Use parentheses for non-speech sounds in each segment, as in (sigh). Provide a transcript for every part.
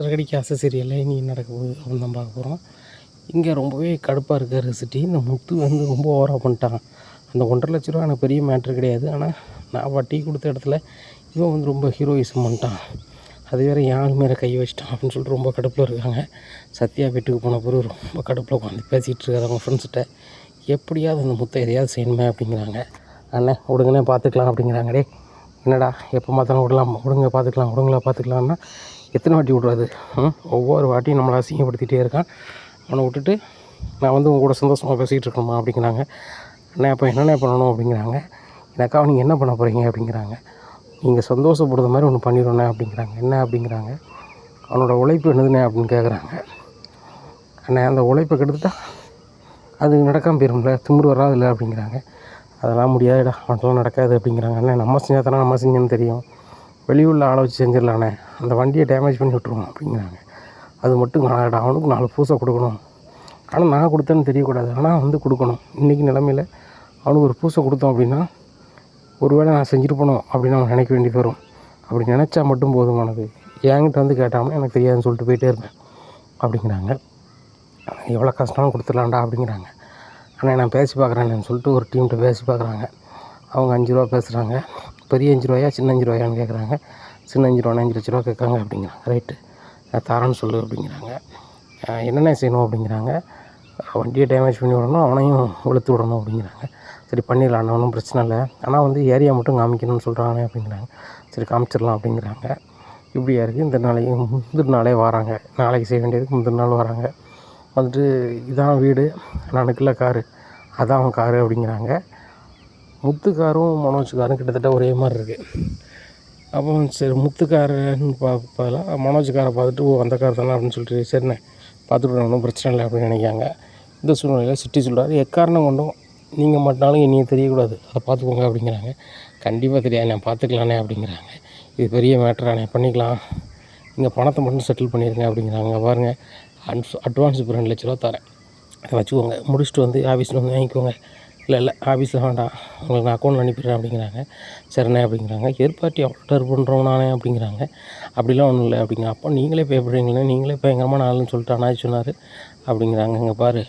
சிறகடிக்க காசு சீரியலில் இனி நடக்க போகுது அப்படின்னு தான் பார்க்க போகிறோம் இங்கே ரொம்பவே கடுப்பாக இருக்கார் சிட்டி இந்த முத்து வந்து ரொம்ப ஓவராக பண்ணிட்டான். அந்த ஒன்றரை லட்ச ரூபா எனக்கு பெரிய மேட்ரு கிடையாது. ஆனால் நான் வட்டி கொடுத்த இடத்துல இவன் வந்து ரொம்ப ஹீரோயிசம் பண்ணிட்டான். அது வேறு என் மேலே கை வச்சிட்டான் அப்படின்னு சொல்லிட்டு ரொம்ப கடுப்பில் இருக்காங்க. சத்யா வீட்டுக்கு போன பிறகு ரொம்ப கடுப்பில் உட்காந்து பேசிகிட்டு இருக்காரு அவங்க ஃப்ரெண்ட்ஸ்கிட்ட எப்படியாவது அந்த முத்தை எதையாவது செய்யணுமே அப்படிங்கிறாங்க. அண்ணன் விடுங்கண்ணே பார்த்துக்கலாம் அப்படிங்கிறாங்கடே என்னடா எப்போ பார்த்தாலும் விடலாம். விடுங்க பார்த்துக்கலாம். விடுங்களா பார்த்துக்கலாம்னா எத்தனை வாட்டி விட்றாது? ம்? ஒவ்வொரு வாட்டியும் நம்மளை அசிங்கப்படுத்திகிட்டே இருக்கான். அவனை விட்டுட்டு நான் வந்து உங்க கூட சந்தோஷமாக பேசிகிட்டு இருக்கணுமா அப்படிங்கிறாங்க. அண்ணா அப்போ என்னென்ன பண்ணணும் அப்படிங்கிறாங்க. எனக்காக நீங்கள் என்ன பண்ண போகிறீங்க அப்படிங்கிறாங்க. நீங்கள் சந்தோஷப்படுற மாதிரி ஒன்று பண்ணிடணே அப்படிங்கிறாங்க. என்ன அப்படிங்கிறாங்க? அவனோட உழைப்பு என்னதுண்ணே அப்படின்னு கேட்குறாங்க அண்ணே அந்த உழைப்பை கெடுத்துட்டா அது நடக்காமல் போயிரும்ல திமிரு வராதில்ல அப்படிங்கிறாங்க. அதெல்லாம் முடியாதுடா அவனுக்குலாம் நடக்காது அப்படிங்கிறாங்க. அண்ணே நம்ம செஞ்சால் தானே நம்ம செஞ்சேன்னு தெரியும். வெளியூரில் ஆளை வச்சு செஞ்சிடலாண்ணே அந்த வண்டியை டேமேஜ் பண்ணி விட்ருவோம் அப்படிங்கிறாங்க. அது மட்டும் அவனுக்கு நாலு பூசை கொடுக்கணும். ஆனால் நான் கொடுத்தேன்னு தெரியக்கூடாது. ஆனால் வந்து கொடுக்கணும். இன்றைக்கி நிலமையில் அவனுக்கு ஒரு பூசை கொடுத்தோம் அப்படின்னா ஒருவேளை நான் செஞ்சுட்டு போனோம் அப்படின்னு அவன் நினைக்க வேண்டியது வரும். அப்படி நினச்சா மட்டும் போதுமானது என்கிட்ட வந்து கேட்டாமல் எனக்கு தெரியாதுன்னு சொல்லிட்டு போயிட்டே இருப்பேன். அப்படிங்கிறாங்க. எவ்வளோ கஷ்டம் கொடுத்துடலாம்டா அப்படிங்கிறாங்க. ஆனால் நான் பேசி பார்க்குறேன்னு சொல்லிட்டு ஒரு டீம்கிட்ட பேசி பார்க்குறாங்க. அவங்க அஞ்சு ரூபா பேசுகிறாங்க பெரிய அஞ்சு ரூபாயா சின்ன அஞ்சு ரூபாயான்னு கேட்குறாங்க சின்ன அஞ்சு ரூபா அஞ்சு லட்ச ரூபா கேட்குறாங்க அப்படிங்கிறாங்க. ரைட்டு நான் தரேன்னு சொல்லு அப்படிங்கிறாங்க. என்னென்ன செய்யணும் அப்படிங்கிறாங்க. வண்டியை டேமேஜ் பண்ணி விடணும் அவனையும் உளுத்து விடணும் அப்படிங்கிறாங்க. சரி பண்ணிடலாம் ஒன்றும் பிரச்சனை இல்லை. ஆனால் வந்து ஏரியா மட்டும் காமிக்கணும்னு சொல்கிறாங்க அப்படிங்கிறாங்க. சரி காமிச்சிடலாம் அப்படிங்கிறாங்க. இப்படியா இருக்குது இந்த நாளைக்கு முந்தின நாளே வராங்க. நாளைக்கு செய்ய வேண்டியதுக்கு முந்தின நாள் வராங்க. வந்துட்டு இதான் வீடு. நானுக்குள்ள காரு. அதான் அவன் காரு அப்படிங்கிறாங்க. முத்துக்காரும் மனோஜ்காரும் கிட்டத்தட்ட ஒரே மாதிரி இருக்குது அப்போ சரி முத்துக்காரன்னு பார்ப்பதெல்லாம் மனோஜ்காரை பார்த்துட்டு ஓ அந்த கார் தானே? அப்படின்னு சொல்லிட்டு சரிண்ணே பார்த்துட்டு ஒன்றும் பிரச்சனை இல்லை அப்படின்னு நினைக்காங்க இந்த சூழ்நிலையில் சிட்டி சொல்கிறார் எக்காரணம் கொண்டும் நீங்கள் மட்டும்னாலும் என்னைய தெரியக்கூடாது. அதை பார்த்துக்கோங்க அப்படிங்கிறாங்க. கண்டிப்பாக தெரியாது. நான் பார்த்துக்கலானே அப்படிங்கிறாங்க. இது பெரிய மேட்டரானே பண்ணிக்கலாம். நீங்கள் பணத்தை மட்டும் செட்டில் பண்ணிடுங்க அப்படிங்கிறாங்க. பாருங்கள் அட்வான்ஸ் இப்போ ரெண்டு லட்ச ரூபா தரேன். அதை வச்சுக்கோங்க. முடிச்சுட்டு வந்து ஆஃபீஸில் வந்து வாங்கிக்கோங்க. இல்லை இல்லை ஆஃபீஸில் வேண்டாம். உங்களுக்கு நான் அக்கௌண்ட் அனுப்பிடுறேன் அப்படிங்கிறாங்க. சரிண்ணே அப்படிங்கிறாங்க. எதிர்பார்ட்டி ஆர்டர் பண்ணுறோம் நானே அப்படிங்கிறாங்க. அப்படிலாம் ஒன்றும் இல்லை அப்படிங்க அப்போ நீங்களே பே பண்ணுறீங்களே நீங்களே பயங்கரமான ஆளுன்னு சொல்லிட்டு அண்ணாச்சி சொன்னார் அப்படிங்கிறாங்க. இங்கே பாரு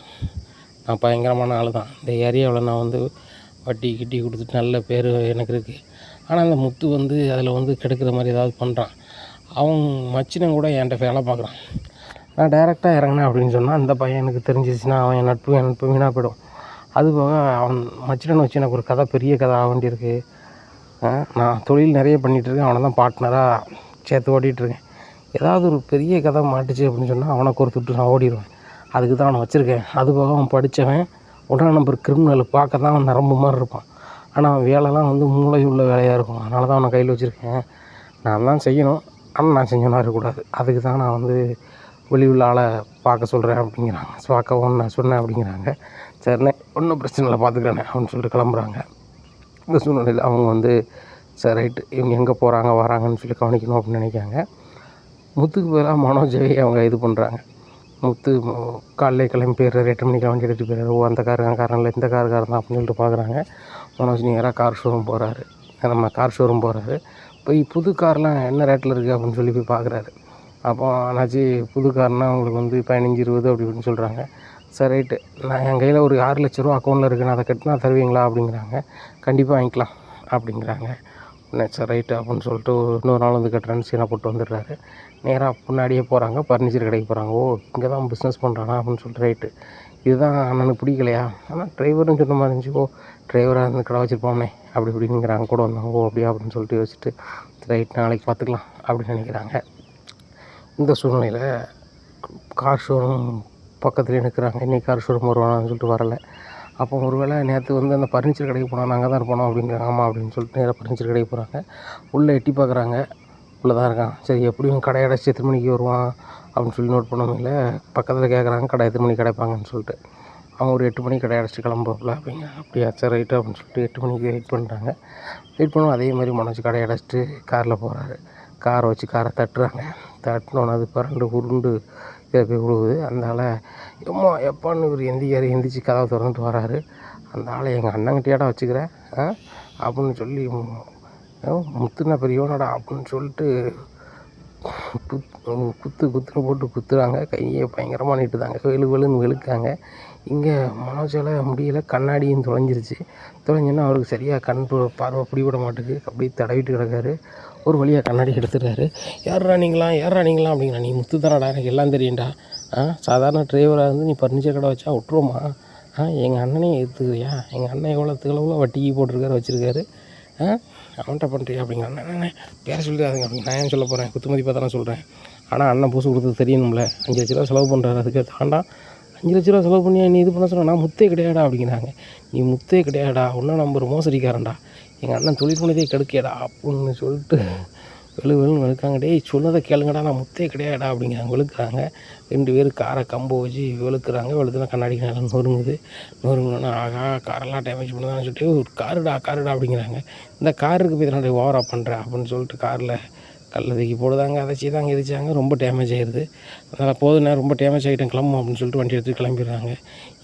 நான் பயங்கரமான ஆள் தான். இந்த ஏரியாவில் நான் வந்து வட்டி கிட்டி கொடுத்துட்டு நல்ல பேர் எனக்கு இருக்குது ஆனால் அந்த முத்து வந்து அதில் வந்து கெடுக்கிற மாதிரி ஏதாவது பண்ணுறான் அவன் மச்சினன் கூட என்கிட்ட வேலை பார்க்குறான். நான் டைரெக்டாக இறங்கினேன் அப்படின்னு சொன்னால் அந்த பையன் எனக்கு தெரிஞ்சிச்சுன்னா அவன் என் நட்பு என் நட்பு வீணாக போயிடும். அது போக அவன் மச்சினன் வச்சு எனக்கு ஒரு கதை பெரிய கதை ஆக வேண்டியிருக்கு. நான் தொழில் நிறைய பண்ணிகிட்டு இருக்கேன் அவனை தான் பார்ட்னராக சேர்த்து ஓடிட்டுருக்கேன் ஏதாவது ஒரு பெரிய கதை மாட்டுச்சு அப்படின்னு சொன்னால் அவனை கொடுத்துட்டு நான் ஓடிடுவேன் அதுக்கு தான் அவனை வச்சுருக்கேன். அது போக அவன் படித்தவன் உடனே நம்பர் கிரிமினல் பார்க்க தான் அவன் நரம்பு மாதிரி இருப்பான். ஆனால் அவன் வேலைலாம் வந்து மூளை உள்ள வேலையாக இருக்கும். அதனால தான் அவனை கையில் வச்சுருக்கேன். நான் தான் செய்யணும். ஆனால் நான் செஞ்சோன்னா இருக்கக்கூடாது. அதுக்கு தான் நான் வந்து வெளி உள்ள ஆளை பார்க்க சொல்கிறேன் அப்படிங்கிறாங்க. ஸோ பார்க்கவும் நான் சொன்னேன் அப்படிங்கிறாங்க. சரிண்ணே ஒன்றும் பிரச்சனை இல்லை பார்த்துக்கிறேண்ணே அப்படின்னு சொல்லிட்டு கிளம்புறாங்க. இந்த சூழ்நிலையில் அவங்க வந்து சரி ரைட்டு இவங்க எங்கே போகிறாங்க வராங்கன்னு சொல்லி கவனிக்கணும் அப்படின்னு நினைக்காங்க முத்துக்கு பதிலாக மனோஜவை அவங்க இது பண்ணுறாங்க முத்து காலையில் கிளம்பி போயிடுறாரு எட்டு மணிக்கு வண்டி எடுத்துட்டு போயிடுறாரு. ஓ அந்த காரு காரன் இல்லை இந்த காரு காரன் தான் அப்படின்னு சொல்லிட்டு பார்க்குறாங்க. மனோஜ் நேராக கார் ஷோரூம் போகிறாரு நம்ம கார் ஷோரூம் போகிறாரு போய் புது கார்லாம் என்ன ரேட்டில் இருக்குது அப்படின்னு சொல்லி போய் பார்க்குறாரு. அப்போ ஆனாச்சு புது கார்னால் உங்களுக்கு வந்து பதினஞ்சு இருபது அப்படி இப்படின்னு சொல்கிறாங்க சரி ரைட்டு நான் என் கையில் ஒரு ஆறு லட்ச ரூபா அக்கௌண்ட்டில் இருக்குது நான் அதை கட்டினா தருவீங்களா அப்படிங்கிறாங்க. கண்டிப்பாக வாங்கிக்கலாம் அப்படிங்கிறாங்க. உடனே சரி ரைட்டு அப்படின்னு சொல்லிட்டு இன்னொரு நாள் வந்து கட்டுறேன்னு சீனை போட்டு வந்துடுறாரு. நேராக முன்னாடியே போகிறாங்க ஃபர்னிச்சர் கடைக்கு போகிறாங்க ஓ இங்கே தான் பிஸ்னஸ் பண்ணுறானா அப்படின்னு சொல்லிட்டு ரைட்டு இதுதான் அண்ணனுக்கு பிடிக்கலையா? ஆனால் டிரைவர்னு சொன்ன மாதிரி இருந்துச்சு. ஓ டிரைவராக இருந்து கடை வச்சுருப்போம்னே அப்படி இப்படிங்கிறாங்க கூட வந்தாங்க ஓ அப்படியா அப்படின்னு சொல்லிட்டு யோசிச்சுட்டு ரைட் நாளைக்கு பார்த்துக்கலாம் அப்படின்னு நினைக்கிறாங்க. இந்த சூழ்நிலையில் கார் ஷோரூம் பக்கத்துலேயே நிற்கிறாங்க. இன்றைக்கி கார் ஷோரூம் வருவானான்னு சொல்லிட்டு வரல. அப்போ ஒருவேளை நேற்று வந்து அந்த ஃபர்னிச்சர் கடைக்கு போனால் நாங்கள் தான் இருப்போம் அப்படிங்கிறாங்க. ஆமாம் அப்படின்னு சொல்லிட்டு நேராக ஃபர்னிச்சர் கடைக்கு போகிறாங்க உள்ளே எட்டி பார்க்குறாங்க உள்ளே தான் இருக்கான். சரி எப்படியும் கடை அடைச்சி எத்தனை மணிக்கு வருவான் அப்படின்னு சொல்லி நோட் பண்ணவில்ல பக்கத்தில் கேட்குறாங்க கடை எத்தனை மணிக்கு கிடைப்பாங்கன்னு சொல்லிட்டு. அவங்க ஒரு எட்டு மணிக்கு கடை அடைச்சி கிளம்புறல அப்படிங்க. அப்படியா சார் ரைட்டு அப்படின்னு சொல்லிட்டு எட்டு மணிக்கு வெயிட் பண்ணுறாங்க வெயிட் பண்ணுவோம் அதே மாதிரி மனோஜ் கடை அடைச்சிட்டு காரில் போகிறாரு காரை வச்சு காரை தட்டுறாங்க. தட்டினோன்னு அது பரண்டு உருண்டு இதை போய் விழுவுது அதனால் எம்மா எப்பான்னு இவர் எந்திக்காரு எந்திரிச்சு கதவை திறந்துட்டு வராரு. அந்த ஆளை எங்கள் அண்ணங்கிட்டேடா வச்சுக்கிறேன். ஆ அப்படின்னு சொல்லி முத்துன பெரியவனடா அப்படின்னு சொல்லிட்டு குத்து குத்துன்னு போட்டு குத்துறாங்க. கையை பயங்கரமாக நீட்டுதாங்க. வெளு வெளுன்னு வெளுக்காங்க இங்கே மனோஜால் முடியல. கண்ணாடியும் தொலைஞ்சிருச்சு. தொலைஞ்சுன்னா அவருக்கு சரியாக கண் பு- பார்வை பிடிபட மாட்டேங்குது. அப்படியே தடவிட்டு கிடக்காரு. ஒரு வழியாக கண்ணாடி எடுத்துடுறாரு. யாரா நீங்களாம்? யாரா நீங்களாம்? அப்படிங்கிறா நீ முத்து தானடா எனக்கு எல்லாம் தெரியும்டா. ஆ சாதாரண டிரைவராக இருந்து நீ பர்னிச்சர் கடை வச்சா விட்டுருவோமா? ஆ எங்கள் அண்ணனையும் எடுத்துக்கிறியா எங்கள் அண்ணன் எவ்வளோ எவ்வளோ வட்டிக்கு போட்டிருக்காரு வச்சுருக்காரு. ஆ அவன்கிட்ட பண்ணுறியா அப்படிங்கிற அண்ணன் பேர சொல்லிடாதுங்க. அப்படி நான் ஏன் சொல்ல போகிறேன் குத்துமதிப்பாக தானே சொல்கிறேன் ஆனால் அண்ணன் பூசு கொடுத்தது தெரியணும்ல. அஞ்சு லட்ச ரூபா செலவு பண்ணுறாரு அதுக்கு தாண்டா? அஞ்சு லட்ச ரூபா செலவு பண்ணி நீ இது பண்ண சொன்ன நான் முத்தே கிடையாடா அப்படிங்கிறாங்க. நீ முத்தே கிடையாடா ஒன்றும் நம்பர் மோசடிக்காரன்டா. எங்கள் அண்ணன் தொழில் பண்ணதே கெடுக்கேடா அப்படின்னு சொல்லிட்டு வெளு வெளுன்னு வெளுக்காங்க டேய் சொன்னதை கேளுங்கடா நான் முத்தே கிடையாடா அப்படிங்கிறாங்க. வெளுக்கிறாங்க ரெண்டு பேரும் காரை கம்பு வச்சு வெளுக்கிறாங்க. வெளுத்துனா கண்ணாடி நல்லா நொறுங்குது. நொறுங்குனா ஆகா காரெல்லாம் டேமேஜ் பண்ணுதான்னு சொல்லிட்டு ஒரு காருடா காருடா அப்படிங்கிறாங்க. இந்த காருக்கு போய் நான் ஓவராக பண்ணுறேன் அப்படின்னு சொல்லிட்டு காரில் கல்ல தூக்கி போடுதாங்க அதை செய்தாங்க இது ரொம்ப டேமேஜ் ஆயிடுது அதனால் போதுண்ணே ரொம்ப டேமேஜ் ஆகிட்டேன் கிளம்பும் அப்படின்னு சொல்லிட்டு வண்டி எடுத்து கிளம்பிடுறாங்க.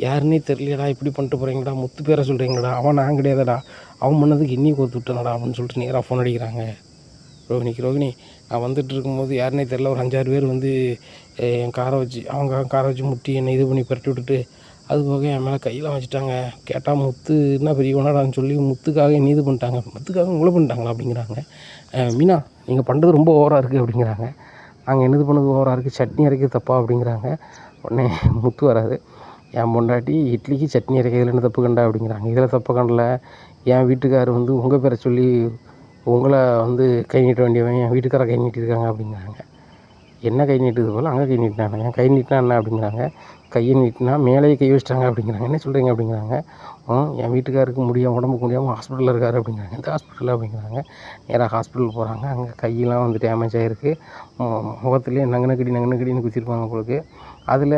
யாருன்னே தெரியலடா இப்படி பண்ணிட்டு போகிறீங்கடா முத்து பேரை சொல்கிறீங்கடா அவன் நான் கிடையாதுடா அவன் பண்ணதுக்கு இன்னி கொடுத்து விட்டனடா அப்படின்னு சொல்லிட்டு நேராக ஃபோன் அடிக்கிறாங்க. ரோஹினிக்கு ரோகிணி நான் வந்துட்டு இருக்கும்போது யாருன்னே தெரில ஒரு அஞ்சாறு பேர் வந்து என் காரை வச்சு அவங்க காரை வச்சு முட்டி என்னை இது பண்ணி பரட்டி விட்டுட்டு அது போக என் மேலே கையெல்லாம் வச்சுட்டாங்க. கேட்டால் முத்து என்ன பெரிய கொண்டாடான்னு சொல்லி முத்துக்காக என்ன இது பண்ணிட்டாங்க. முத்துக்காக உங்களை பண்ணிட்டாங்களா? அப்படிங்கிறாங்க. மீனா நீங்கள் பண்ணுறது ரொம்ப ஓவராக இருக்குது அப்படிங்கிறாங்க. நாங்கள் என்னது பண்ணது ஓவராக இருக்குது சட்னி அரைக்கிறது தப்பா? அப்படிங்கிறாங்க. உடனே முத்து வராது என் பொண்டாட்டி இட்லிக்கு சட்னி அரைக்கிறதுல என்ன தப்பு கண்டா? அப்படிங்கிறாங்க. இதில் தப்பு கண்டல. என் வீட்டுக்கார் வந்து உங்கள் பேரை சொல்லி உங்களை வந்து கை நீட்ட வேண்டியவன் என் வீட்டுக்காரை கை நீட்டியிருக்காங்க அப்படிங்கிறாங்க. என்ன கை நீட்டுது போல் அங்கே கை நீட்டினாங்க என் கை நீட்டினா என்ன? அப்படிங்கிறாங்க. கையை நீட்டினா மேலேயே கை வச்சிட்டாங்க அப்படிங்கிறாங்க. என்ன சொல்கிறீங்க அப்படிங்கிறாங்க. என் வீட்டுக்காருக்கு முடியாமல் உடம்புக்கு முடியாமல் ஹாஸ்பிட்டலில் இருக்கார் அப்படிங்கிறாங்க. இந்த ஹாஸ்பிட்டலில் அப்படிங்கிறாங்க. நேராக ஹாஸ்பிட்டல் போகிறாங்க அங்கே கையெல்லாம் வந்து டேமேஜ் ஆகிருக்கு முகத்துலேயே நங்கனக்கடி கடி குத்திருப்பாங்க உங்களுக்கு அதில்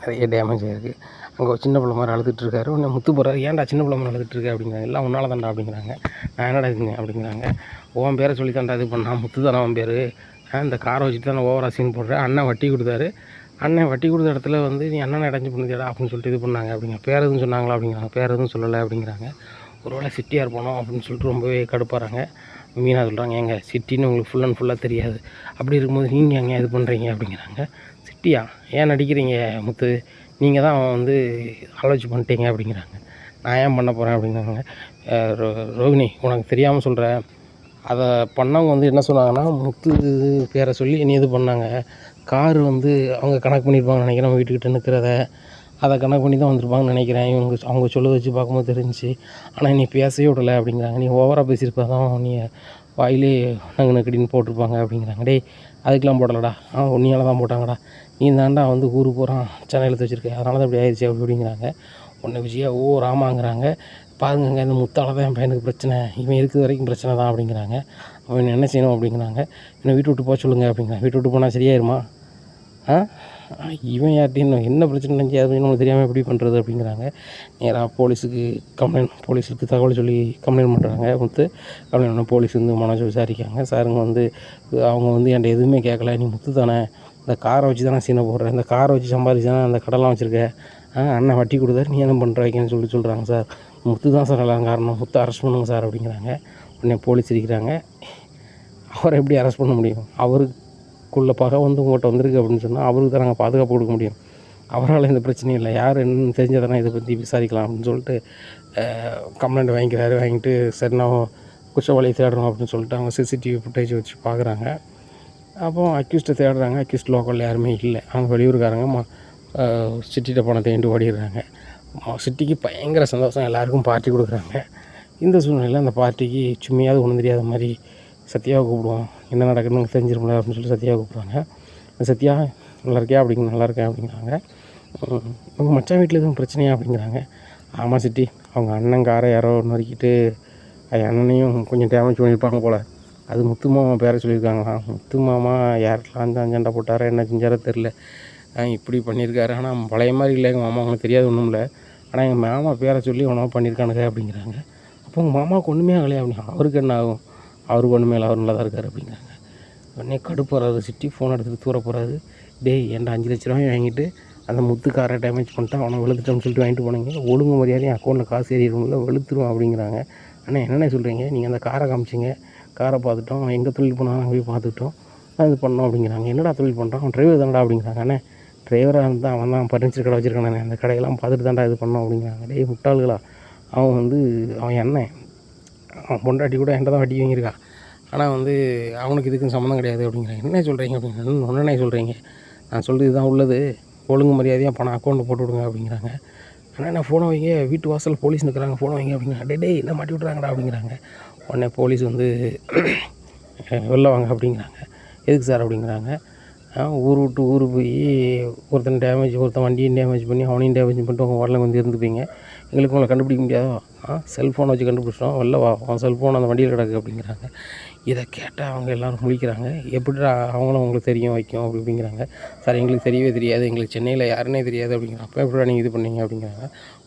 நிறைய டேமேஜ் ஆகிருக்கு அங்கே ஒரு சின்ன பிள்ளை மாதிரி அழுதுட்டுருக்காரு உன்னை முத்து போகிறாரு ஏன்டா சின்ன பிள்ளை மாதிரி அழுதுட்டுருக்க அப்படிங்கிறாங்க. எல்லாம் உன்னால தான்டா அப்படிங்கிறாங்க. நான் என்னடா இதுங்க அப்படிங்கிறாங்க. உன் பேரை சொல்லி தான்டா இது பண்ணான் முத்து தானே உன் பேர். இந்த காரை வச்சுட்டு தான் ஓவரா சீன் போடுறேன் அண்ணன் வட்டி கொடுத்தாரு. அண்ணன் வட்டி கொடுத்த இடத்துல வந்து நீ அண்ணனை அடைஞ்சு பண்ணுதியடா அப்படின்னு சொல்லிட்டு இது பண்ணாங்க. அப்படிங்க பேர் எதுவும் சொன்னாங்களா அப்படிங்கிறாங்க. பேர் எதுவும் சொல்லலை அப்படிங்கிறாங்க. ஒருவேளை சிட்டியார் போனோம் அப்படின்னு சொல்லிட்டு ரொம்பவே கடுப்பாகிறாங்க மீனாக சொல்கிறாங்க எங்கள் சிட்டின்னு உங்களுக்கு ஃபுல் அண்ட் ஃபுல்லாக தெரியாது. அப்படி இருக்கும்போது நீங்கள் எங்கே இது பண்ணுறீங்க அப்படிங்கிறாங்க. சிட்டியா? ஏன் நடிக்கிறீங்க முத்து? நீங்கள் தான் வந்து ஆலோசி பண்ணிட்டீங்க அப்படிங்கிறாங்க. நான் ஏன் பண்ண போகிறேன் அப்படிங்கிறாங்க. ரோ- ரோகிணி உனக்கு தெரியாமல் சொல்கிறேன் அதை பண்ணவங்க வந்து என்ன சொன்னாங்கன்னா முத்து பேரை சொல்லி நீ இது பண்ணாங்க. காரு வந்து அவங்க கணக்கு பண்ணியிருப்பாங்கன்னு நினைக்கிறேன். அவங்க வீட்டுக்கிட்ட நிற்கிறத அதை கணக்கு பண்ணி தான் வந்திருப்பாங்கன்னு நினைக்கிறேன். இவங்க அவங்க சொல்ல வச்சு பார்க்கும்போது தெரிஞ்சு ஆனால் நீ பேசவே விடலை அப்படிங்கிறாங்க. நீ ஓவராக பேசியிருப்பா தான் நீ வாயிலே நங்கு நக்கடின்னு போட்டிருப்பாங்க அப்படிங்கிறாங்க. டேய் அதுக்கெலாம் போடலடா. ஆ உன்னியால் தான் போட்டாங்கடா. நீ தாண்டா வந்து ஊர் போகிறான் சென்னையில் எழுத்து வச்சுருக்க. அதனால தான் இப்படி ஆயிடுச்சு அப்படி அப்படிங்கிறாங்க. உன்னை விஜயா ஓ ராமாங்கிறாங்க. பாருங்கங்க இந்த முத்தால தான் என் பையனுக்கு பிரச்சனை. இவன் இருக்கிற வரைக்கும் பிரச்சனை தான் அப்படிங்கிறாங்க. அவன் என்ன செய்யணும் அப்படிங்கிறாங்க. என்னை வீட்டு விட்டு போக சொல்லுங்கள் அப்படிங்கிறாங்க. வீட்டு விட்டு போனால் சரியாயிருமா? இவன் யார்ட்டையும் என்ன பிரச்சனை நினச்சி அது நம்மளுக்கு தெரியாமல் எப்படி பண்ணுறது அப்படிங்கிறாங்க. நேராக போலீஸுக்கு கம்ப்ளைண்ட் போலீஸுக்கு தகவல் சொல்லி கம்ப்ளைண்ட் பண்ணுறாங்க முத்து கம்ப்ளைண்ட் பண்ண போலீஸ் வந்து மனசு விசாரிக்காங்க சாருங்க வந்து அவங்க வந்து என்கிட்ட எதுவுமே கேட்கல நீ முத்து தானே? இந்த காரை வச்சு தானே சீனை போடுறேன் இந்த காரை வச்சு சம்பாதிச்சு தானே அந்த கடலாம் வச்சுருக்க? ஆ அண்ணன் வட்டி கொடுத்தாரு நீ என்ன பண்ணுற வைக்கன்னு சொல்லி சொல்கிறாங்க சார் முத்து தான் சார் எல்லாம் காரணம். முத்து அரெஸ்ட் பண்ணுங்க சார் அப்படிங்கிறாங்க. உடனே போலீஸ் இருக்கிறாங்க அவரை எப்படி அரெஸ்ட் பண்ண முடியும்? அவருக்குள்ள பகை வந்து உங்கள்கிட்ட வந்திருக்கு அப்படின்னு சொன்னால் அவருக்கு தான் நாங்கள் பாதுகாப்பு கொடுக்க முடியும். அவரால் எந்த பிரச்சனையும் இல்லை. யார் என்னன்னு தெரிஞ்சதானே இதை பற்றி விசாரிக்கலாம் அப்படின்னு சொல்லிட்டு கம்ப்ளைண்ட் வாங்கிக்கிறாரு. வாங்கிட்டு சரி நான் குற்றவாளியை தேடுறோம் அப்படின்னு சொல்லிட்டு அவங்க சிசிடிவி ஃபுட்டேஜ் வச்சு பார்க்குறாங்க. அப்போ அக்யூஸ்ட்டை தேடுறாங்க. அக்யூஸ்ட் லோக்கலில் யாருமே இல்லை. அவங்க வெளியூருக்காரங்க மா சிட்டிகிட்ட பணத்தை தேண்டு ஓடிடுறாங்க. சிட்டிக்கு பயங்கர சந்தோஷம். எல்லாருக்கும் பார்ட்டி கொடுக்குறாங்க. இந்த சூழ்நிலையில் அந்த பார்ட்டிக்கு சும்மையாவது ஒன்றும் தெரியாத மாதிரி சத்யாவை கூப்பிடுவோம் என்ன நடக்குதுன்னு தெரிஞ்சிருமில்ல அப்படின்னு சொல்லி சத்யாவை கூப்பிட்றாங்க சத்யா நல்லா இருக்கியா? அப்படிங்க நல்லா இருக்கேன் அப்படிங்கிறாங்க. உங்கள் மச்சான் வீட்டில் எதுவும் பிரச்சனையா? அப்படிங்கிறாங்க. ஆமாம் சிட்டி அவங்க அண்ணன் காரை யாரோ நறுக்கிட்டு என் அண்ணனையும் கொஞ்சம் டேமேஜ் பண்ணியிருப்பாங்க போல். அது முத்து மாமா பேரை சொல்லியிருக்காங்களாம் முத்து மாமா யாருக்கெல்லாம் அந்த அஞ்சண்டா போட்டாரோ என்ன செஞ்சாரோ தெரில இப்படி பண்ணியிருக்காரு. ஆனால் பழைய மாதிரி இல்லை. எங்கள் மாமா அவங்களுக்கு தெரியாது ஒன்றும் இல்லை. ஆனால் எங்கள் மாமா பேரை சொல்லி ஒன்றா பண்ணியிருக்கானுங்க அப்படிங்கிறாங்க. அப்போ உங்கள் மாமாவுக்கு ஒன்றுமே ஆகலையா? அப்படின்னு அவருக்கு என்ன ஆகும்? அவருக்கு ஒன்றுமே இல்லை அவர் நல்லா தான் இருக்கார் அப்படிங்கிறாங்க. உடனே கடுப்புறாரு சிட்டி ஃபோன் எடுத்துகிட்டு தூர போகிறாரு டேய் என்கிட்ட அஞ்சு லட்ச ரூபாய் வாங்கிட்டு அந்த முத்துக்காரை டேமேஜ் பண்ணிட்டான் அவனை வெளுத்துட்டோம்னு சொல்லிட்டு வாங்கிட்டு போனீங்க. ஒழுங்கு மரியாதையும் அக்கௌண்ட்டில் காசு ஏறிடும்ல வெளுத்துருவோம் அப்படிங்கிறாங்க. அண்ணா என்னென்ன சொல்கிறீங்க நீங்கள் அந்த காரை காமிச்சிங்க. காரை பார்த்துட்டோம். அவன் எங்கே தொழில் போனாலும் போய் பார்த்துக்கிட்டோம். அது இது பண்ணோம் அப்படிங்கிறாங்க. என்னடா தொழில் பண்ணுறான் அவன் டிரைவர் தானடா அப்படிங்கிறாங்க. அண்ணே டிரைவராக இருந்தால் அவன் தான் பர்னிச்சர் கடை வச்சுருக்கானே. அந்த கடையெல்லாம் பார்த்துட்டு தான்டா இது பண்ணோம் அப்படிங்கிறாங்க. டேய் முட்டாள்களா. அவன் வந்து அவன் என்ன அவன் பொண்டாட்டி கூட என்கிட்ட தான் வட்டி வாங்கியிருக்கான் ஆனால் வந்து அவனுக்கு இதுக்கும் சம்மந்தம் கிடையாது அப்படிங்கிறாங்க. என்ன சொல்கிறீங்க அப்படின்னு ஒன்றே சொல்கிறீங்க நான் சொல்கிறது தான் உள்ளது. ஒழுங்கு மரியாதையாக பணம் அக்கௌண்ட்டில் போட்டு விடுங்க அப்படிங்கிறாங்க. ஆனால் நான் ஃபோனை வைங்க? வீட்டு வாசல் போலீஸ் நிற்கிறாங்க ஃபோனை வைங்க அப்படிங்கிறாங்க டே டேய் என்ன மாட்டி விட்றாங்கடா அப்படிங்கிறாங்க. உடனே போலீஸ் வந்து (clears throat) வெளில வாங்க அப்படிங்கிறாங்க. எதுக்கு சார் அப்படிங்கிறாங்க. ஊர் விட்டு ஊர் போய் ஒருத்தன் டேமேஜ் ஒருத்தன் வண்டியும் டேமேஜ் பண்ணி அவனையும் டேமேஜ் பண்ணிட்டு உங்கள் வாரில் வந்து இருந்துப்பீங்க. எங்களுக்கு உங்களை கண்டுபிடிக்க முடியாதோ? ஆ செல்ஃபோனை வச்சு கண்டுபிடிச்சிட்டோம். வெளில வா அவன் செல்ஃபோன் அந்த வண்டியில் கிடக்கு அப்படிங்கிறாங்க. இதை கேட்டால் அவங்க எல்லோரும் முழிக்கிறாங்க. எப்படிடா அவங்களும் உங்களுக்கு தெரியும் வைக்கும் அப்படி அப்படிங்கிறாங்க சார் எங்களுக்கு தெரியவே தெரியாது. எங்களுக்கு சென்னையில் யாருன்னே தெரியாது அப்படிங்கிறப்ப எப்படி எப்படிடா நீங்கள் இது பண்ணீங்க அப்படிங்கிறாங்க.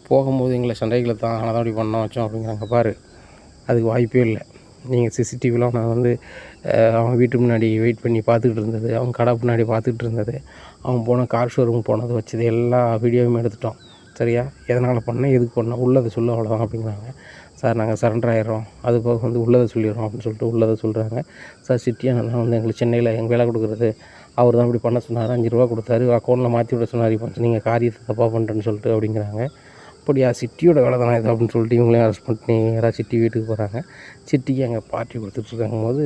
போகும்போது எங்களை சண்டைகளை தான் ஆனால் தான் அப்படி பண்ணோம் வச்சோம் அப்படிங்கிறாங்க. பாரு அதுக்கு வாய்ப்பே இல்லை. நீங்கள் சிசிடிவிலாம் நான் வந்து அவன் வீட்டு முன்னாடி வெயிட் பண்ணி பார்த்துக்கிட்டு இருந்தது. அவன் கடை பின்னாடி பார்த்துக்கிட்டு இருந்தது. அவன் போன கார் ஷோரூம் போனது வச்சது. எல்லா வீடியோவும் எடுத்துட்டோம். சரியா? எதனால் பண்ணேன்? எதுக்கு பண்ணேன்? உள்ளதை சொல்ல அவ்வளோதான் அப்படிங்கிறாங்க. சார் நாங்கள் சரண்டர் ஆயிடுறோம். அது போக வந்து உள்ளதை சொல்லிடுறோம் அப்படின்னு சொல்லிட்டு உள்ளதை சொல்கிறாங்க சார் சிட்டியாக வந்து எங்களுக்கு சென்னையில் எங்கள் வேலை கொடுக்குறது. அவர் தான் இப்படி பண்ண சொன்னார். அஞ்சு ரூபா கொடுத்தாரு. அக்கௌண்ட்டில் மாற்றி விட சொன்னார். இப்போ நீங்கள் காரியத்தை தப்பாக பண்ணுறேன்னு சொல்லிட்டு அப்படிங்கிறாங்க. அப்படியா? சிட்டியோட வேலை தானே இது? அப்படின்னு சொல்லிட்டு இவங்களையும் அரெஸ்ட் பண்ணி யாராவது சிட்டி வீட்டுக்கு போகிறாங்க சிட்டிக்கு அங்கே பார்ட்டி கொடுத்துட்ருக்காங்க போது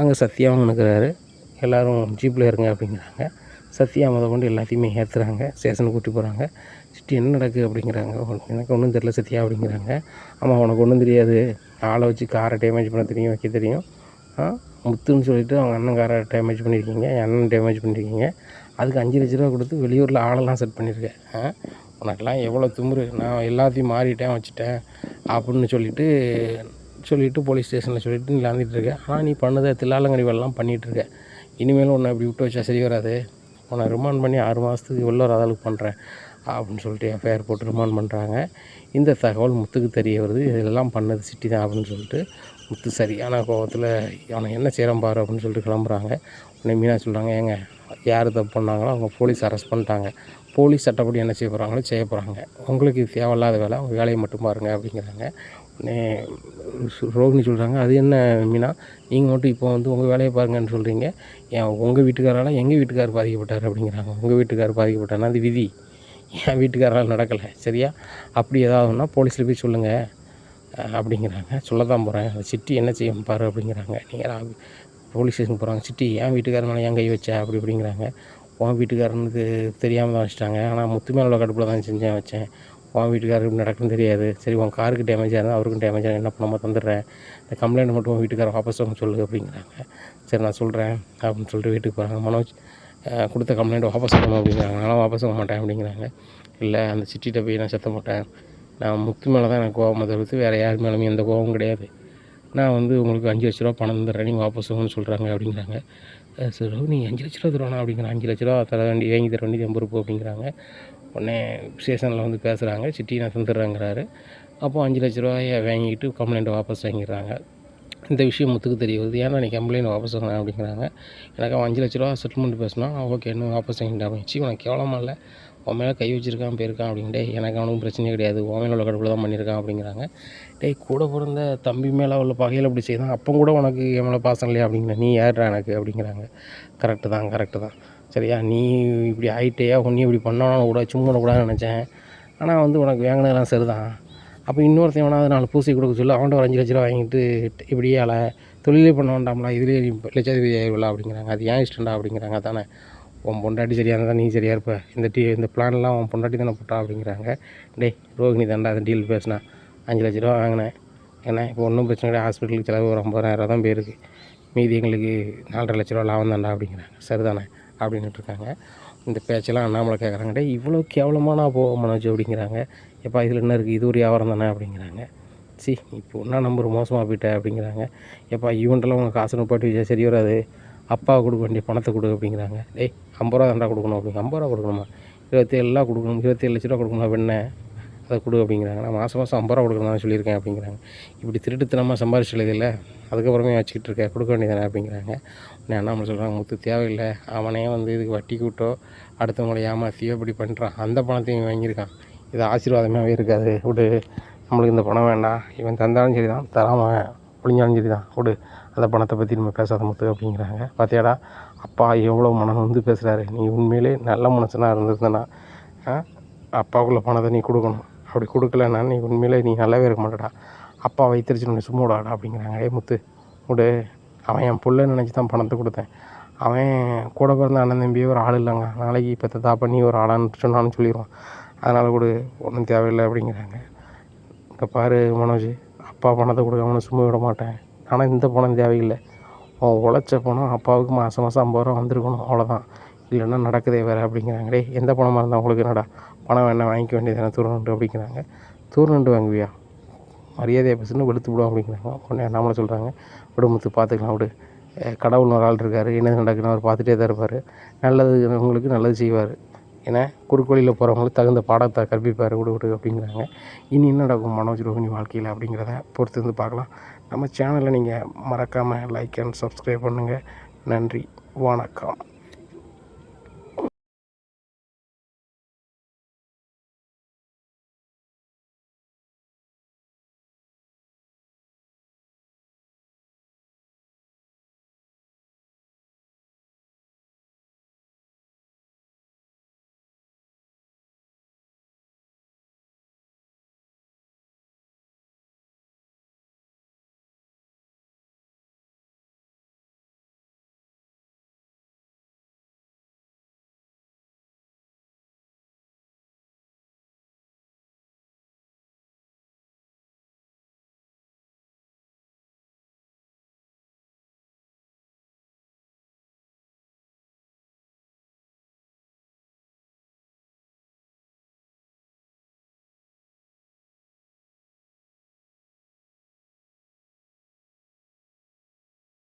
அங்கே சத்யாவும் நிற்கிறாரு. எல்லோரும் ஜீப்பில் இருங்க அப்படிங்கிறாங்க. சத்யா முத கொண்டு எல்லாத்தையுமே ஏற்றுறாங்க ஸ்டேஷனுக்கு கூட்டி போகிறாங்க சிட்டி என்ன நடக்குது அப்படிங்கிறாங்க. "உனக்கு எனக்கு ஒன்றும் தெரில சத்யா அப்படிங்கிறாங்க. ஆமாம் உனக்கு ஒன்றும் தெரியாது. ஆளை வச்சு காரை டேமேஜ் பண்ண தெரியும் வைக்க தெரியும். முத்துன்னு சொல்லிட்டு அவங்க அண்ணன் காரை டேமேஜ் பண்ணியிருக்கீங்க என் அண்ணன் டேமேஜ் பண்ணியிருக்கீங்க. அதுக்கு அஞ்சு லட்ச ரூபா கொடுத்து வெளியூரில் ஆளெல்லாம் செட் பண்ணியிருக்கேன். ஆ உனக்கெல்லாம் எவ்வளோ திமிரு? நான் எல்லாத்தையும் மாறிட்டேன் வச்சுட்டேன் அப்படின்னு சொல்லிவிட்டு சொல்லிவிட்டு போலீஸ் ஸ்டேஷனில் சொல்லிவிட்டு நீ landed இருக்க. ஆனால் நீ பண்ணதை தில்லாலங்கடி வேலைலாம் பண்ணிகிட்ருக்க இனிமேலும் உன்னை இப்படி விட்டு வச்சா சரி வராது. உன்னை ரிமாண்ட் பண்ணி ஆறு மாதத்துக்கு வெளில ஒரு அளவுக்கு பண்ணுறேன் அப்படின்னு சொல்லிட்டு எஃப்ஐஆர் போட்டு ரிமாண்ட் பண்ணுறாங்க இந்த தகவல் முத்துக்கு தெரிய வருது. இதெல்லாம் பண்ணது சிட்டி தான் அப்படின்னு சொல்லிட்டு முத்து சரியான கோபத்தில் அவனை என்ன செய்கிறான் பாரு அப்படின்னு சொல்லிட்டு கிளம்புறாங்க. உடனே மீனா சொல்கிறாங்க ஏங்க யார் தப்பு பண்ணாங்களோ அவங்க போலீஸ் அரெஸ்ட் பண்ணிட்டாங்க. போலீஸ் சட்டப்படி என்ன செய்ய போகிறாங்களோ செய்ய போகிறாங்க உங்களுக்கு தேவையில்லாத வேலை. அவங்க வேலையை மட்டும் பாருங்கள் அப்படிங்கிறாங்க. ரோகிணி சொல்கிறாங்க அது என்ன மீனா? நீங்கள் மட்டும் இப்போ வந்து உங்கள் வேலையை பாருங்கன்னு சொல்கிறீங்க ஏன் உங்கள் வீட்டுக்காரால் எங்கள் வீட்டுக்கார் பாதிக்கப்பட்டார் அப்படிங்கிறாங்க. உங்கள் வீட்டுக்கார் பாதிக்கப்பட்டார்னா அது விதி. என் வீட்டுக்காரால் நடக்கலை. சரியா? அப்படி ஏதாவதுன்னா போலீஸில் போய் சொல்லுங்கள் அப்படிங்கிறாங்க. சொல்ல தான் போகிறேன் அந்த சிட்டி என்ன செய்யும் பாரு அப்படிங்கிறாங்க. நீங்கள் போலீஸ் ஸ்டேஷன் போகிறாங்க சிட்டி என் வீட்டுக்காரன் மேலே என் கை வச்ச? அப்படி அப்படிங்கிறாங்க உன் வீட்டுக்காரனுக்கு தெரியாமல் தான் வச்சுட்டாங்க. ஆனால் முத்து மேலே கடுப்பில் தான் செஞ்சேன் வச்சேன். உன் வீட்டுக்காரருக்கு இப்படி நடக்குன்னு தெரியாது. சரி உன் காருக்கு டேமேஜ் இருந்தால் அவருக்கும் டேமேஜ் என்ன பண்ணாமல் தந்துடுறேன். இந்த கம்ப்ளைண்ட் மட்டும் உன் வீட்டுக்காரர் வாபஸ் வாங்க சொல்லு அப்படிங்கிறாங்க. சரி நான் சொல்கிறேன் அப்படின்னு சொல்லிட்டு வீட்டுக்கு போகிறாங்க மனோஜ் கொடுத்த கம்ப்ளைண்ட் வாபஸ் பண்ணணும் அப்படிங்கிறாங்க. நான் வாபஸ் வாங்க மாட்டேன் அப்படிங்கிறாங்க. இல்லை அந்த சிட்டிகிட்ட போய் நான் செத்த மாட்டேன். நான் முத்து மேலே தான் எனக்கு கோவம் தவிர்த்து வேறு யார் மேலேயும் எந்த கோபமும் கிடையாது. நான் வந்து உங்களுக்கு அஞ்சு லட்ச ரூபா பணம் தந்துடுறேன். நீங்கள் வாபஸ் வாங்கன்னு சொல்கிறாங்க அப்படிங்கிறாங்க. சரி நீங்கள் அஞ்சு லட்ச ரூபா தருவானா? அப்படிங்கிறேன் அஞ்சு லட்ச ரூபா தர வேண்டி வாங்கி தர வேண்டியது எம்பருப்பு அப்படிங்கிறாங்க. உடனே ஸ்டேஷனில் வந்து பேசுகிறாங்க சிட்டியை நான் தந்துடுறேங்கிறாரு அப்போ அஞ்சு லட்ச ரூபாயை வாங்கிட்டு கம்ப்ளைண்ட்டை வாபஸ் வாங்கிடுறாங்க. இந்த விஷயம் முத்துக்கு தெரிய வருது ஏன்னா நீ கம்ப்ளைண்ட் வாபஸ் வாங்கினேன் அப்படிங்கிறாங்க. எனக்கு அவன் அஞ்சு லட்ச ரூபா செட்டில்மெண்ட் பேசினா ஓகே இன்னும் வாபஸ் வாங்கிட்டு அப்படின்னு சி உனக்கு கேவலமாக இல்லை. உன் மேலே கை வச்சிருக்கான் போயிருக்கான் அப்படின்ட்டு எனக்கு அவனுக்கும் பிரச்சனையே கிடையாது. உன் மேலே உள்ள கடவுள் தான் பண்ணியிருக்கான் அப்படிங்கிறாங்க. டேய் கூட பிறந்த தம்பி மேலே உள்ள பகையில் அப்படி செய்தான். அப்போ கூட உனக்கு என் மேலே பாசம் இல்லையா? அப்படிங்கிற நீ ஏறுறா எனக்கு அப்படிங்கிறாங்க. கரெக்டு தான் கரெக்டு தான். சரியா? நீ இப்படி ஆகிட்டேயா உன்னையும் இப்படி பண்ணணும் கூட சும்மா கூடாதுன்னு நினச்சேன். ஆனால் வந்து உனக்கு வாங்கினதெல்லாம் சரிதான். அப்போ இன்னொருத்தன் வேணாவது நாலு பூசி கொடுக்க சொல்லி அவன்கிட்ட ஒரு அஞ்சு லட்ச ரூபா வாங்கிட்டு இப்படியே அலை தொழிலே பண்ண வேண்டாம்ல இதுலேயே லட்சாதிபதி ஆயிடுவில்ல அப்படிங்கிறாங்க. அது ஏன் இஷ்டண்டா அப்படிங்கிறாங்க தானே உன் பொண்டாட்டி சரியாக இருந்தால் நீ சரியாக இருப்ப. இந்த டீ இந்த பிளான்லாம் உன் பொண்டாட்டி தானே போட்டா அப்படிங்கிறாங்க. டேய் ரோகிணி தாண்டா அந்த டீல் பேசினா. அஞ்சு லட்ச ரூபா வாங்கினேன். ஏன்னா இப்போ ஒன்றும் பிரச்சனை கிடையாது. ஹாஸ்பிட்டலுக்கு செலவு ஒரு ஐம்பதாயிரம் ரூபா தான் போயிருக்கு. மீதி எங்களுக்கு நாலரை லட்ச ரூபா லாபம் தாண்டா அப்படிங்கிறாங்க. சரிதானே? அப்படின்னுட்டு இருக்காங்க இந்த பேச்செல்லாம் அண்ணாமலை கேட்குறாங்க இவ்வளோ இவ்வளோ கேவலமான போ மனோஜ் அப்படிங்கிறாங்க. எப்பா இதில் என்ன இருக்குது இது ஒரு வியாபாரம் தானே அப்படிங்கிறாங்க. சி இப்போ ஒன்றா நம்பர் மோசமாக போயிட்டேன் அப்படிங்கிறாங்க. எப்பா ஈவெண்ட்டெல்லாம் உங்கள் காசு நிப்பாட்டி வச்சா சரி வராது. அப்பா கொடுக்க வேண்டிய பணத்தை கொடு அப்படிங்கிறாங்க. டேய் ஐம்பது ரூபா தாண்டா கொடுக்கணும் அப்படிங்க ஐம்பது ரூபா கொடுக்கணுமா? இருபத்தேழுலாம் கொடுக்கணும். இருபத்தேழு லட்ச ரூபா கொடுக்கணும்? வெண்ணை அதை கொடு அப்படிங்கிறாங்க. நான் மாதம் மாதம் ஐம்பது ரூபா கொடுக்கணும் சொல்லியிருக்கேன் அப்படிங்கிறாங்க. இப்படி திருட்டுத்தனமாக சம்பாரிச்சது இல்லை அதுக்கப்புறமே வச்சுக்கிட்டு இருக்கேன் கொடுக்க வேண்டியதானே அப்படிங்கிறாங்க. உடனே அண்ணாமலை சொல்கிறாங்க முத்து தேவையில்லை. அவனே வந்து இதுக்கு வட்டி கூட்டோ அடுத்தவங்களை ஏமாற்றியோ இப்படி பண்ணுறான் அந்த பணத்தையும் வாங்கியிருக்கான். இது ஆசீர்வாதமாகவே இருக்காது. விடு. நம்மளுக்கு இந்த பணம் வேண்டாம். இவன் தந்தாலும் சரி தான் தராமல் ஒழிஞ்சாலும் சரி தான் விடு. அந்த பணத்தை பற்றி நம்ம பேசாத முத்து அப்படிங்கிறாங்க. பார்த்தியாடா அப்பா எவ்வளோ மனம் வந்து பேசுகிறாரு நீ உண்மையிலே நல்ல மனுஷனாக இருந்திருந்தனா அப்பாவுக்குள்ள பணத்தை நீ கொடுக்கணும். அப்படி கொடுக்கலன்னா நீ உண்மையிலே நீ நல்லாவே இருக்க மாட்டடா. அப்பா வைத்திருச்சு சும்மா விடாடா அப்படிங்கிறாங்க. ஏ முத்து விடு. அவன் என் புள்ள நினச்சி தான் பணத்தை கொடுத்தேன். அவன் கூட பிறந்த அண்ணன் தம்பியே ஒரு ஆள் இல்லைங்க. நாளைக்கு இப்போ தத்தா பண்ணி ஒரு ஆளான்னு சொன்னான்னு சொல்லிடுவான் அதனால் கூட ஒன்றும் தேவையில்லை அப்படிங்கிறாங்க. இங்கே பாரு மனோஜ் அப்பா பணத்தை கொடுக்காமனு சும்மா விட மாட்டேன். ஆனால் இந்த பணம் தேவையில்லை. அவன் உழைச்ச பணம் அப்பாவுக்கு மாதம் மாதம் ஐம்பது ரூபா வந்திருக்கணும் அவ்வளோதான் இல்லைன்னா நடக்குதே வேறு அப்படிங்கிறாங்க. டேய் எந்த பணமாக இருந்தால் உங்களுக்கு என்னடா? பணம் வேணால் வாங்கிக்க வேண்டியது வேண்டியதானே தூரணுண்டு அப்படிங்கிறாங்க. தூரணுண்டு வாங்குவியா? மரியாதையை பேசுன்னு வெளுத்து விடும் அப்படிங்கிறாங்க. உடனே நம்மளை சொல்கிறாங்க விடுமுத்து பார்த்துக்கலாம் விடு. கடவுள் ஒரு ஆள் இருக்கார் என்ன நடக்குன்னு அவர் பார்த்துட்டே தான் இருப்பார். நல்லது உங்களுக்கு நல்லது செய்வார். ஏன்னா குறுக்கோளியில் போகிறவங்களுக்கு தகுந்த பாடத்தை கற்பிப்பார். விடு விடு அப்படிங்கிறாங்க. இனி என்ன நடக்கும் மனோஜ் ரோஹினி வாழ்க்கையில் அப்படிங்கிறத பொறுத்து வந்து பார்க்கலாம். நம்ம சேனலை நீங்கள் மறக்காமல் லைக் அண்ட் சப்ஸ்கிரைப் பண்ணுங்கள் நன்றி வணக்கம்.